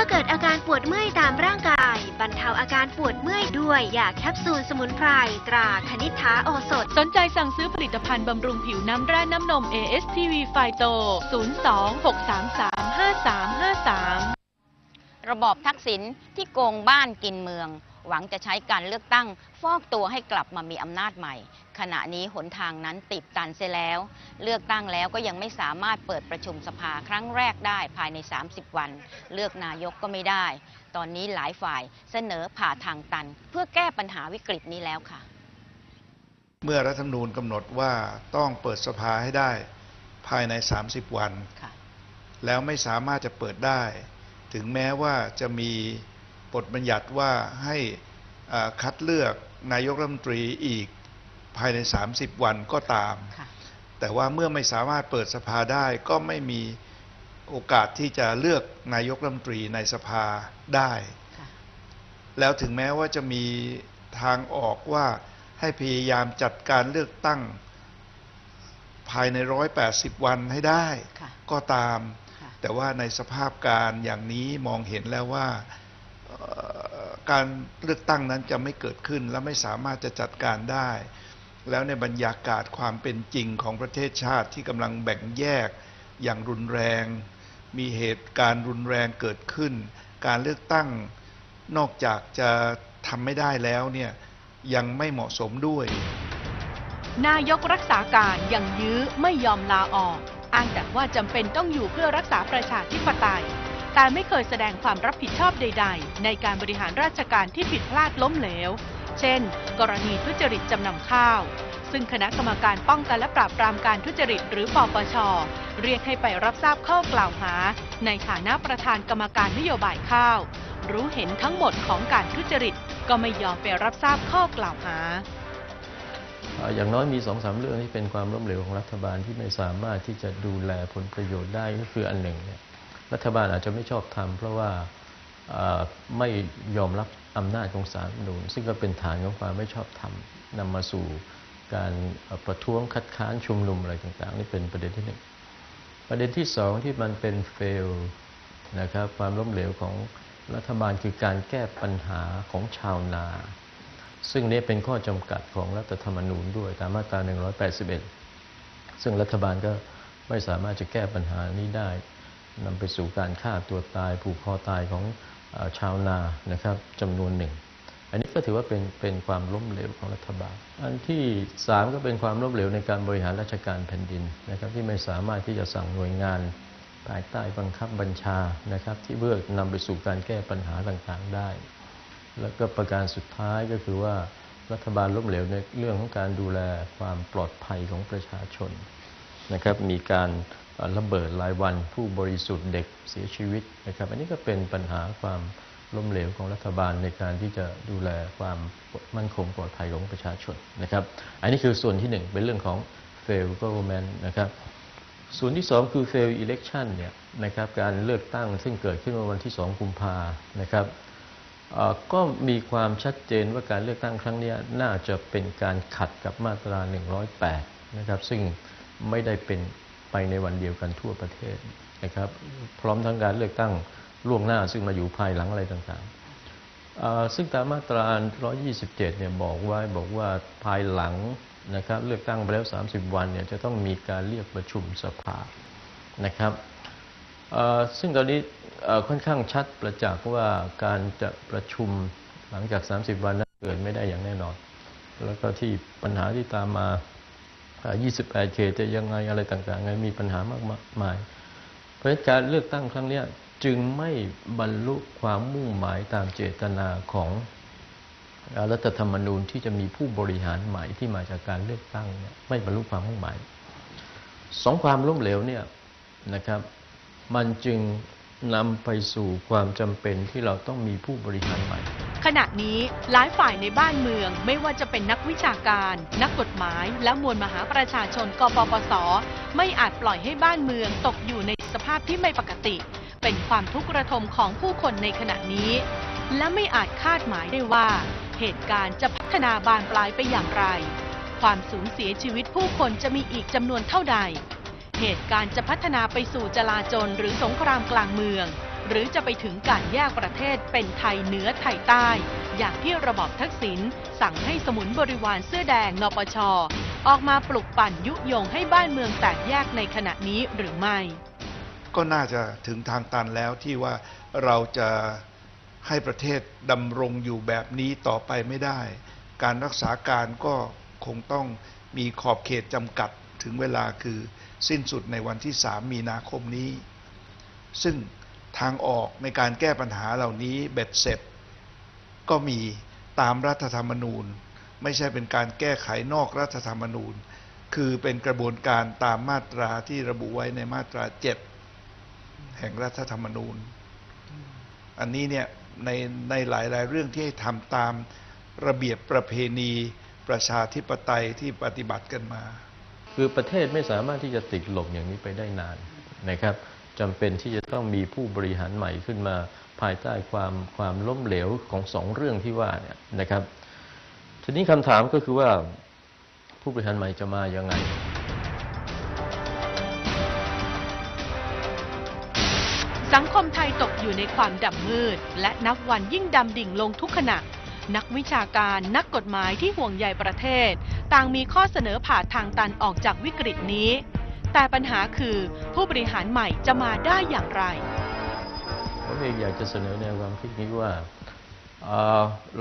มื่อเกิดอาการปวดเมื่อยตามร่างกาย บรรเทาอาการปวดเมื่อยด้วยยาแคปซูลสมุนไพรตราคณิ t าโอสถ สนใจสั่งซื้อผลิตภัณฑ์บำรุงผิวน้ำแร่น้ำนม ASTV ไฟโต 02-633-5353 ระบอบทักษิณที่โกงบ้านกินเมือง หวังจะใช้การเลือกตั้ง ฟอกตัวให้กลับมามีอำนาจใหม่ ขณะนี้หนทางนั้นติดตันเสียแล้ว เลือกตั้งแล้วก็ยังไม่สามารถเปิดประชุมสภาครั้งแรกได้ภายใน 30 วัน เลือกนายกก็ไม่ได้ ตอนนี้หลายฝ่ายเสนอผ่าทางตัน เพื่อแก้ปัญหาวิกฤตนี้แล้วค่ะ เมื่อรัฐธรรมนูญกำหนดว่าต้องเปิดสภาให้ได้ภายใน 30 วันค่ะแล้วไม่สามารถจะเปิดได้ ถึงแม้ว่าจะมีบทบัญญัติว่าให้อ่าคัดเลือกนายกรัฐมนตรีอีกภายใน 30 วันก็ตามค่ะแต่ว่าเมื่อไม่สามารถเปิดสภาได้ก็ไม่มีโอกาสที่จะเลือกนายกรัฐมนตรีในสภาได้ค่ะแล้วถึงแม้ว่าจะมีทางออกว่าให้พยายามจัดการเลือกตั้งภายใน 180 วันให้ได้ค่ะก็ตามค่ะ แต่ว่าในสภาพการอย่างนี้มองเห็นแล้วว่าการเลือกตั้งนั้นจะไม่เกิดขึ้นและไม่สามารถจะจัดการได้ แล้วในบรรยากาศความเป็นจริงของประเทศชาติที่กำลังแบ่งแยกอย่างรุนแรง มีเหตุการณ์รุนแรงเกิดขึ้น การเลือกตั้งนอกจากจะทำไม่ได้แล้วเนี่ยยังไม่เหมาะสมด้วย นายกรักษาการยังยื้อไม่ยอมลาออก อ้างแต่ว่าจำเป็นต้องอยู่เพื่อรักษาประชาธิปไตย แต่ไม่เคยแสดงความรับผิดชอบใด ๆ ในการบริหารราชการที่ผิดพลาดล้มเหลว เช่น กรณีทุจริตจำนำข้าว ซึ่งคณะกรรมการป้องกันและปราบปรามการทุจริตหรือปปช เรียกให้ไปรับทราบข้อกล่าวหา ในฐานะประธานกรรมการนโยบายข้าว รู้เห็นทั้งหมดของการทุจริตก็ไม่ยอมไปรับทราบข้อกล่าวหา อย่างน้อยมีสองสามเรื่องที่เป็นความล้มเหลวของรัฐบาลที่ไม่สามารถที่จะดูแลผลประโยชน์ได้ก็คืออันหนึ่งเนี่ยรัฐบาลอาจจะไม่ชอบทำเพราะว่าไม่ยอมรับอำนาจของศาลนูญซึ่งก็เป็นฐานของความไม่ชอบธรรมนำมาสู่การประท้วงคัดค้านชุมนุมอะไรต่างๆ นี่เป็นประเด็นที่หนึ่งประเด็นที่สองที่มันเป็นเฟลนะครับความล้มเหลวของรัฐบาลคือการแก้ปัญหาของชาวนา ซึ่งนี่เป็นข้อจำกัดของรัฐธรรมนูญด้วยตามมาตรา 181 ซึ่งรัฐบาลก็ไม่สามารถจะแก้ปัญหานี้ได้นำไปสู่การฆ่าตัวตายผูกคอตายของอชาวนานะครับจำนวนหนึ่ง อันนี้ก็ถือว่าเป็นเป็นความล้มเหลวของรัฐบาล อันที่สามก็เป็นความล้มเหลวในการบริหารราชการแผ่นดินนะครับที่ไม่สามารถที่จะสั่งหน่วยงานภายใต้บังคับบัญชานะครับที่เพื่อนำไปสู่การแก้ปัญหาต่างๆได้ แล้วก็ประการสุดท้ายก็คือว่ารัฐบาลล้มเหลวในเรื่องของการดูแลความปลอดภัยของประชาชนนะครับ มีการระเบิดรายวันผู้บริสุทธิ์เด็กเสียชีวิตนะครับ อันนี้ก็เป็นปัญหาความล้มเหลวของรัฐบาลในการที่จะดูแลความมั่นคงปลอดภัยของประชาชนนะครับ อันนี้คือส่วนที่หนึ่งเป็นเรื่องของ fail government นะครับ ส่วนที่สองคือ fail election เนี่ยนะครับการเลือกตั้งซึ่งเกิดขึ้นเมื่อวันที่ 2 กุมภานะครับ ก็มีความชัดเจนว่าการเลือกตั้งครั้งนี้น่าจะเป็นการขัดกับมาตรา 108 นะครับ ซึ่งไม่ได้เป็นไปในวันเดียวกันทั่วประเทศนะครับ พร้อมทั้งการเลือกตั้งล่วงหน้าซึ่งมาอยู่ภายหลังอะไรต่างๆ ซึ่งตามมาตรา 127 เนี่ยบอกไว้บอกว่าภายหลังนะครับเลือกตั้งไปแล้ว 30 วันเนี่ยจะต้องมีการเรียกประชุมสภานะครับซึ่งตอนนี้ ค่อนข้างชัดประจักษ์ว่าการจะประชุมหลังจาก 30 วันนั้นเกิดไม่ได้อย่างแน่นอน แล้วก็ที่ปัญหาที่ตามมาเอ่อ28 เขตจะยังไงอะไรต่างๆไงมีปัญหามากมาย เพราะฉะนั้นการเลือกตั้งครั้งนี้จึงไม่บรรลุความมุ่งหมายตามเจตนาของรัฐธรรมนูญที่จะมีผู้บริหารใหม่ที่มาจากการเลือกตั้งเนี่ยไม่บรรลุความมุ่งหมายสองความล้มเหลวเนี่ยนะครับ มันจึง นำไปสู่ความจำเป็นที่เราต้องมีผู้บริหารใหม่ ขณะนี้หลายฝ่ายในบ้านเมืองไม่ว่าจะเป็นนักวิชาการ นักกฎหมาย และมวลมหาประชาชนกปปส ไม่อาจปล่อยให้บ้านเมืองตกอยู่ในสภาพที่ไม่ปกติ เป็นความทุกข์ระทมของผู้คนในขณะนี้ และไม่อาจคาดหมายได้ว่า เหตุการณ์จะพัฒนาบานปลายไปอย่างไร ความสูญเสียชีวิตผู้คนจะมีอีกจำนวนเท่าใด เหตุการณ์จะพัฒนาไปสู่จลาจลหรือสงครามกลางเมือง หรือจะไปถึงการแยกประเทศเป็นไทยเหนือไทยใต้ อย่างที่ระบอบทักษิณสั่งให้สมุนบริวารเสื้อแดงนปช ออกมาปลุกปั่นยุยงให้บ้านเมืองแตกแยกในขณะนี้หรือไม่ ก็น่าจะถึงทางตันแล้วที่ว่าเราจะให้ประเทศดำรงอยู่แบบนี้ต่อไปไม่ได้ การรักษาการก็คงต้องมีขอบเขตจำกัดถึงเวลาคือ สิ้นสุดในวันที่ 3 มีนาคมนี้ ซึ่งทางออกในการแก้ปัญหาเหล่านี้เบ็ดเสร็จ ก็มีตามรัฐธรรมนูญ ไม่ใช่เป็นการแก้ไขนอกรัฐธรรมนูญ คือเป็นกระบวนการตามมาตราที่ระบุไว้ในมาตรา 7 แห่งรัฐธรรมนูญ อันนี้เนี่ยในในหลาย ๆ เรื่องที่ให้ทำตามระเบียบประเพณีประชาธิปไตยที่ปฏิบัติกันมา คือประเทศไม่สามารถที่จะติดหลมอย่างนี้ไปได้นานนะครับจำเป็นที่จะต้องมีผู้บริหารใหม่ขึ้นมาภายใต้ความความล้มเหลวของสองเรื่องที่ว่าเนี่ยนะครับ ทีนี้คำถามก็คือว่าผู้บริหารใหม่จะมายังไงสังคมไทยตกอยู่ในความดำมืด และนับวันยิ่งดำดิ่งลงทุกขณะ นักวิชาการนักกฎหมายที่ห่วงใยประเทศ ต่างมีข้อเสนอผ่าทางตันออกจากวิกฤตนี้ แต่ปัญหาคือผู้บริหารใหม่จะมาได้อย่างไร ผมเองอยากจะเสนอแนวความคิดนี้ว่า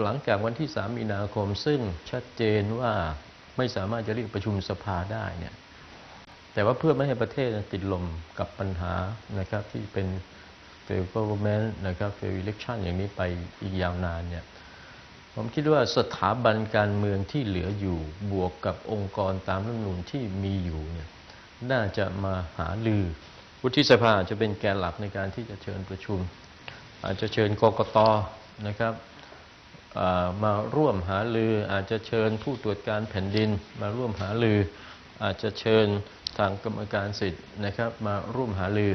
หลังจากวันที่ 3 มีนาคม ซึ่งชัดเจนว่าไม่สามารถจะเรียกประชุมสภาได้เนี่ยแต่ว่าเพื่อไม่ให้ประเทศติดลมกับปัญหานะครับที่เป็น fail government นะครับ fail election อย่างนี้ไปอีกยาวนานเนี่ย ผมคิดว่าสถาบันการเมืองที่เหลืออยู่บวกกับองค์กรตามรัฐมนูญที่มีอยู่เนี่ยน่าจะมาหาลือวุฒิสภาจะเป็นแกนหลักในการที่จะเชิญประชุม อาจจะเชิญกกตนะครับมาร่วมหาลือ อาจจะเชิญผู้ตรวจการแผ่นดินมาร่วมหาลือ อาจจะเชิญทางกรรมการสิทธิ์นะครับ มาร่วมหาลือ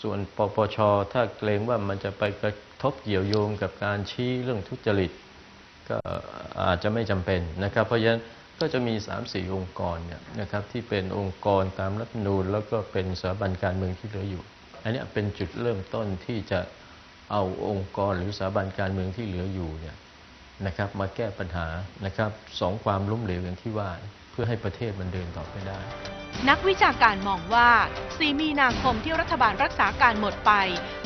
ส่วนปปชถ้าเกรงว่ามันจะไปกระทบเกี่ยวโยงกับการชี้เรื่องทุจริต ก็อาจจะไม่จำเป็นนะครับ เพราะฉะนั้นก็จะมี 3-4 องค์กรเนี่ยนะครับที่เป็นองค์กรตามรัฐธรรมนูญแล้วก็เป็นสถาบันการเมืองที่เหลืออยู่ อันนี้เป็นจุดเริ่มต้นที่จะเอาองค์กรหรือสถาบันการเมืองที่เหลืออยู่เนี่ยนะครับมาแก้ปัญหานะครับสองความล้มเหลวอย่างที่ว่า พื่อให้ประเทศมันเดินต่อไปได้ นักวิชาการมองว่า 4 มีนาคมที่รัฐบาลรักษาการหมดไป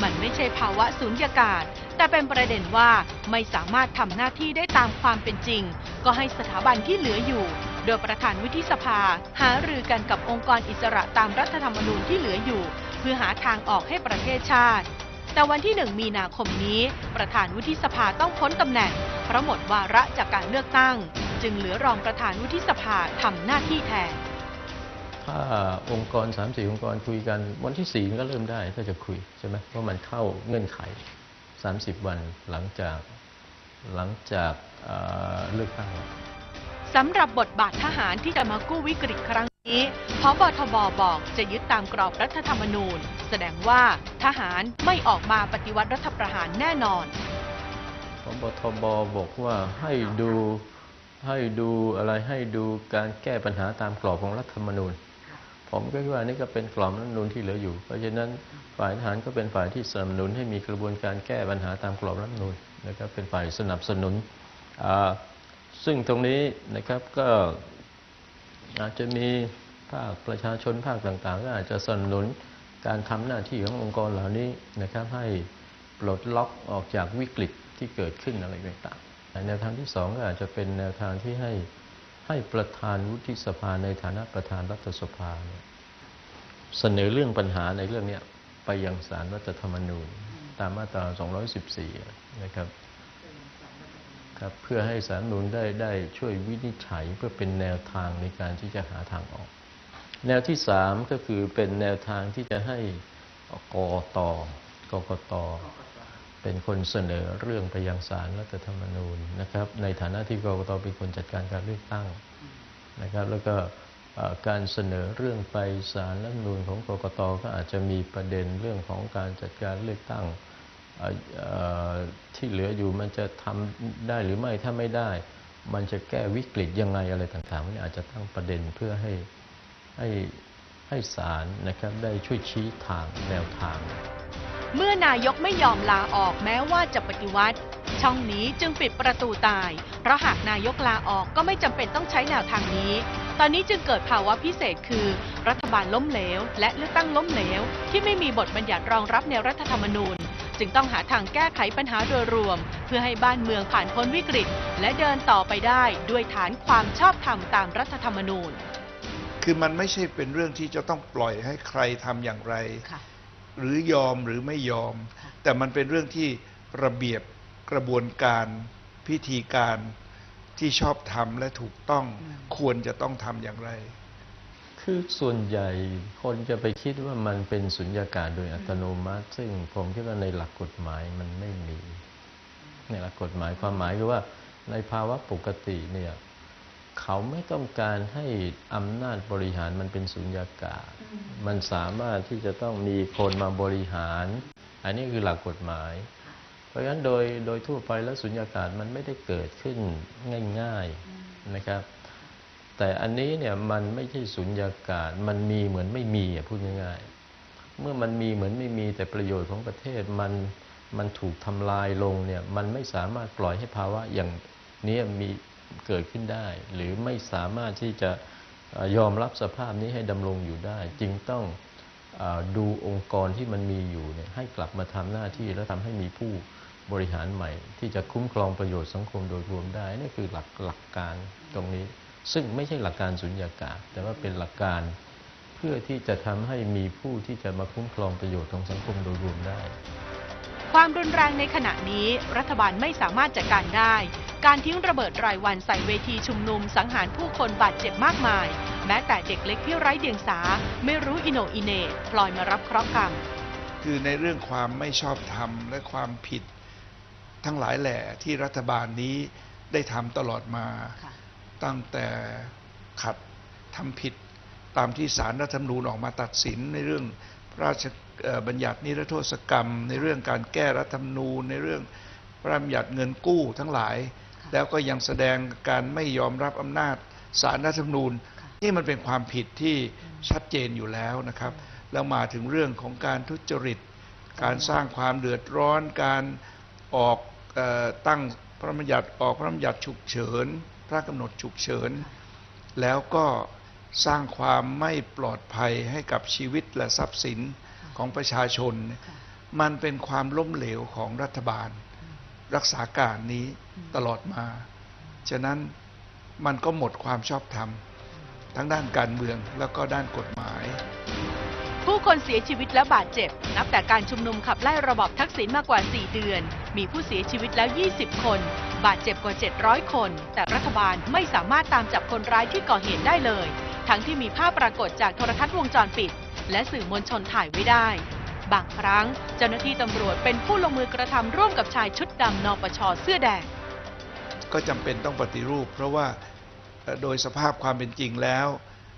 มันไม่ใช่ภาวะสูญญากาศ แต่เป็นประเด็นว่าไม่สามารถทำหน้าที่ได้ตามความเป็นจริง ก็ให้สถาบันที่เหลืออยู่ โดยประธานวุฒิสภา หารือกันกับองค์กรอิสระตามรัฐธรรมนูญที่เหลืออยู่ เพื่อหาทางออกให้ประเทศชาติแต่วันที่ 1 มีนาคมนี้ ประธานวุฒิสภาต้องพ้นตำแหน่งเพราะหมดวาระจากการเลือกตั้ง จึงเหลือรองประธานวุฒิสภาทำหน้าที่แทน ถ้าองค์กร3ามสี่องค์กรคุยกันวันที่สี่ก็เริ่มได้ถ้าจะคุยใช่ไหมเพราะมันเข้าเงื่อนไข 30 วันหลังจากหลังจากเอ่อเลือกตั้งสำหรับบทบาททหารที่จะมากู้วิกฤตครั้งนี้พบทบบอกจะยึดตามกรอบรัฐธรรมนูญ แสดงว่าทหารไม่ออกมาปฏิวัติรัฐประหารแน่นอนพบทบบอกว่าให้ดู ให้ดูอะไรให้ดูการแก้ปัญหาตามกรอบของรัฐธรรมนูญ ผมก็คิดว่านี่ก็เป็นกรอบรัฐธรรมนูญที่เหลืออยู่ เพราะฉะนั้นฝ่ายทหารก็เป็นฝ่ายที่สนับสนุนให้มีกระบวนการแก้ปัญหาตามกรอบรัฐธรรมนูญนะครับเป็นฝ่ายสนับสนุน ซึ่งตรงนี้นะครับก็อาจจะมีภาคประชาชนภาคต่างๆ ก็อาจจะสนับสนุนการทำหน้าที่ขององค์กรเหล่านี้นะครับให้ปลดล็อกออกจากวิกฤตที่เกิดขึ้นอะไรต่างๆ แนวทางที่สองก็อาจจะเป็นแนวทางที่ให้ให้ประธานวุฒิสภาในฐานะประธานรัฐสภาเนี่ยเสนอเรื่องปัญหาในเรื่องนี้ไปยังศาลรัฐธรรมนูญ ตามมาตรา 214 นะครับครับเพื่อให้ศาลรัฐธรรมนูญได้ได้ช่วยวินิจฉัยเพื่อเป็นแนวทางในการที่จะหาทางออก แนวที่สามก็คือเป็นแนวทางที่จะให้กอตกกต เป็นคนเสนอเรื่องไปยังศาลรัฐธรรมนูญนะครับ ในฐานะที่กรกตเป็นคนจัดการการเลือกตั้งนะครับ แล้วก็การเสนอเรื่องไปศาลรัฐธรรมนูญของกรกตก็อาจจะมีประเด็นเรื่องของการจัดการเลือกตั้งที่เหลืออยู่มันจะทำได้หรือไม่ถ้าไม่ได้ มันจะแก้วิกฤตยังไงอะไรต่างๆมันอาจจะตั้งประเด็นเพื่อให้ให้ ให้ศาลนะครับได้ช่วยชี้ทางแนวทาง เมื่อนายกไม่ยอมลาออกแม้ว่าจะปฏิวัติ ช่องนี้จึงปิดประตูตาย เพราะหากนายกลาออกก็ไม่จำเป็นต้องใช้แนวทางนี้ ตอนนี้จึงเกิดภาวะพิเศษคือ รัฐบาลล้มเหลว และเลือกตั้งล้มเหลว ที่ไม่มีบทบัญญัติรองรับในรัฐธรรมนูญ จึงต้องหาทางแก้ไขปัญหาโดยรวม เพื่อให้บ้านเมืองผ่านพ้นวิกฤต และเดินต่อไปได้ด้วยฐานความชอบธรรมตามรัฐธรรมนูญ คือมันไม่ใช่เป็นเรื่องที่จะต้องปล่อยให้ใครทำอย่างไรค่ะหรือยอมหรือไม่ยอมค่ะแต่มันเป็นเรื่องที่ระเบียบกระบวนการพิธีการที่ชอบทำและถูกต้องควรจะต้องทำอย่างไร คือส่วนใหญ่คนจะไปคิดว่ามันเป็นสุญญากาศโดยอัตโนมัติ ซึ่งผมคิดว่าในหลักกฎหมายมันไม่มี ในหลักกฎหมายความหมายคือว่าในภาวะปกติเนี่ย เขาไม่ต้องการให้อำนาจบริหารมันเป็นสุญญากาศ มันสามารถที่จะต้องมีคนมาบริหาร อันนี้คือหลักกฎหมาย เพราะฉะนั้นโดยโดยทั่วไปแล้วสุญญากาศมันไม่ได้เกิดขึ้นง่ายๆนะครับ แต่อันนี้เนี่ยมันไม่ใช่สุญญากาศ มันมีเหมือนไม่มีอะพูดง่ายๆ เมื่อมันมีเหมือนไม่มีแต่ประโยชน์ของประเทศมันมันถูกทำลายลงเนี่ยมันไม่สามารถปล่อยให้ภาวะอย่างนี้มี เกิดขึ้นได้ หรือไม่สามารถที่จะยอมรับสภาพนี้ให้ดำรงอยู่ได้ จึงต้องอดูองค์กรที่มันมีอยู่เนี่ยให้กลับมาทำหน้าที่แล้วทำให้มีผู้บริหารใหม่ ที่จะคุ้มครองประโยชน์สังคมโดยรวมได้นี่คือหลักหลักการตรงนี้ ซึ่งไม่ใช่หลักการสุญญากาศ แต่ว่าเป็นหลักการเพื่อที่จะทำให้มีผู้ที่จะมาคุ้มครองประโยชน์ของสังคมโดยรวมได้ ความรุนแรงในขณะนี้รัฐบาลไม่สามารถจัดการได้ การทิ้งระเบิดรายวันใส่เวทีชุมนุมสังหารผู้คนบาดเจ็บมากมาย แม้แต่เด็กเล็กที่ไร้เดียงสา ไม่รู้อิโนอิเนปล่อยมารับเคราะห์กรรม คือในเรื่องความไม่ชอบธรรมและความผิดทั้งหลายแหล่ที่รัฐบาลนี้ได้ทำตลอดมา ตั้งแต่ขัดทำผิดตามที่สารรัฐธรรมนูญออกมาตัดสินในเรื่อง พระราชเอ่อบัญญัตินิรโทษกรรม ในเรื่องการแก้รัฐธรรมนูญในเรื่องพระราชบัญญัติเงินกู้ทั้งหลายค่ะแล้วก็ยังแสดงการไม่ยอมรับอำนาจสารรัฐธรรมนูญค่ะนี่มันเป็นความผิดที่ชัดเจนอยู่แล้วนะครับ แล้วมาถึงเรื่องของการทุจริต การสร้างความเดือดร้อน การออกเออตั้งพระราชบัญญัติออกพระราชบัญญัติฉุกเฉิน พระกำหนดฉุกเฉิน แล้วก็ สร้างความไม่ปลอดภัยให้กับชีวิตและทรัพย์สินของประชาชนค่ะมันเป็นความล้มเหลวของรัฐบาล รักษาการนี้ตลอดมา ฉะนั้นมันก็หมดความชอบธรรม ทั้งด้านการเมืองแล้วก็ด้านกฎหมาย ผู้คนเสียชีวิตและบาดเจ็บ นับแต่การชุมนุมขับไล่ระบอบทักษิณมากกว่า 4 เดือน มีผู้เสียชีวิตแล้ว 20 คน บาดเจ็บกว่า 700 คน แต่รัฐบาลไม่สามารถตามจับคนร้ายที่ก่อเหตุได้เลย ทั้งที่มีภาพปรากฏจากโทรทัศน์วงจรปิด และสื่อมวลชนถ่ายไว้ได้ บางครั้งเจ้าหน้าที่ตำรวจเป็นผู้ลงมือกระทำร่วมกับชายชุดดำนปชเสื้อแดง ก็จำเป็นต้องปฏิรูป เพราะว่าเอ่อโดยสภาพความเป็นจริงแล้ว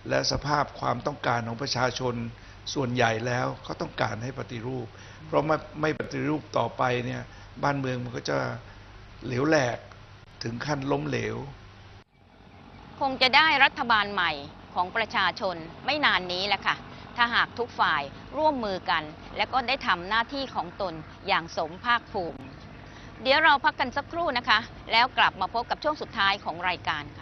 และสภาพความต้องการของประชาชนส่วนใหญ่แล้วเขาต้องการให้ปฏิรูป เพราะไม่ไม่ปฏิรูปต่อไปเนี่ยบ้านเมืองมันก็จะเหลวแหลกถึงขั้นล้มเหลว คงจะได้รัฐบาลใหม่ ของประชาชนไม่นานนี้แหละค่ะ ถ้าหากทุกฝ่ายร่วมมือกัน และก็ได้ทำหน้าที่ของตนอย่างสมภาคภูมิ เดี๋ยวเราพักกันสักครู่นะคะ แล้วกลับมาพบกับช่วงสุดท้ายของรายการค่ะ